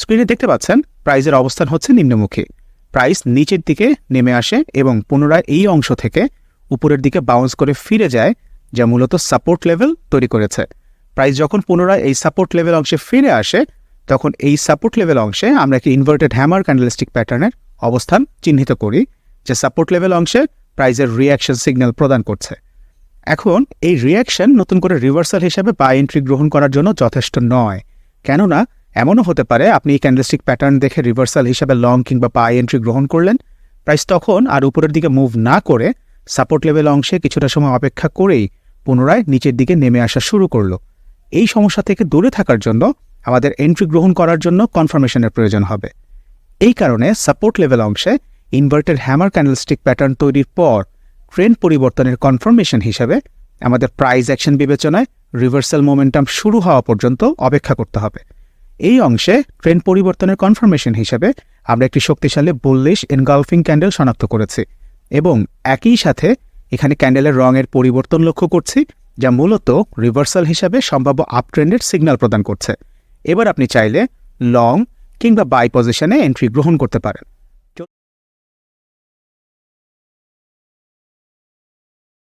স্ক্রিনে দেখতে পাচ্ছেন প্রাইজের অবস্থান হচ্ছে নিম্নমুখী। প্রাইস নিচের দিকে নেমে আসে এবং পুনরায় এই অংশ থেকে উপরের দিকে বাউন্স করে ফিরে যায়, যা মূলত সাপোর্ট লেভেল তৈরি করেছে। প্রাইস যখন পুনরায় এই সাপোর্ট লেভেল অংশে ফিরে আসে, তখন এই সাপোর্ট লেভেল অংশে আমরা একটি ইনভার্টেড হ্যামার ক্যান্ডেলস্টিক প্যাটার্নের অবস্থান চিহ্নিত করি, যে সাপোর্ট লেভেল অংশে প্রাইজের রিয়াকশন সিগন্যাল প্রদান করছে। এখন এই রিয়াকশন নতুন করে রিভার্সাল হিসেবে বাই এন্ট্রি গ্রহণ করার জন্য যথেষ্ট নয়, কেননা এমনও হতে পারে আপনি এই ক্যান্ডেলস্টিক প্যাটার্ন দেখে রিভার্সাল হিসাবে লং কিংবা বাই এন্ট্রি গ্রহণ করলেন। প্রাইস তখন আর উপরের দিকে মুভ না করে সাপোর্ট লেভেল অংশে কিছুটা সময় অপেক্ষা করেই পুনরায় নিচের দিকে নেমে আসা শুরু করল। এই সমস্যা থেকে দূরে থাকার জন্য আমাদের এন্ট্রি গ্রহণ করার জন্য কনফার্মেশনের প্রয়োজন হবে। এই কারণে সাপোর্ট লেভেল অংশে ইনভার্টেড হ্যামার ক্যান্ডেলস্টিক প্যাটার্ন তৈরির পর ট্রেন্ড পরিবর্তনের কনফার্মেশন হিসেবে আমাদের প্রাইস অ্যাকশন বিবেচনায় রিভার্সাল মোমেন্টাম শুরু হওয়া পর্যন্ত অপেক্ষা করতে হবে। এই অংশে ট্রেন্ড পরিবর্তনের কনফার্মেশন হিসেবে আমরা একটি শক্তিশালী বুল্লিশ এনগালফিং ক্যান্ডেল শনাক্ত করেছি এবং একই সাথে এখানে ক্যান্ডেলের রঙের পরিবর্তন লক্ষ্য করছি, যা মূলত রিভার্সাল হিসাবে সম্ভাব্য আপট্রেন্ডের সিগন্যাল প্রদান করছে। এবার আপনি চাইলে লং কিংবা বাই পজিশনে এন্ট্রি গ্রহণ করতে পারেন।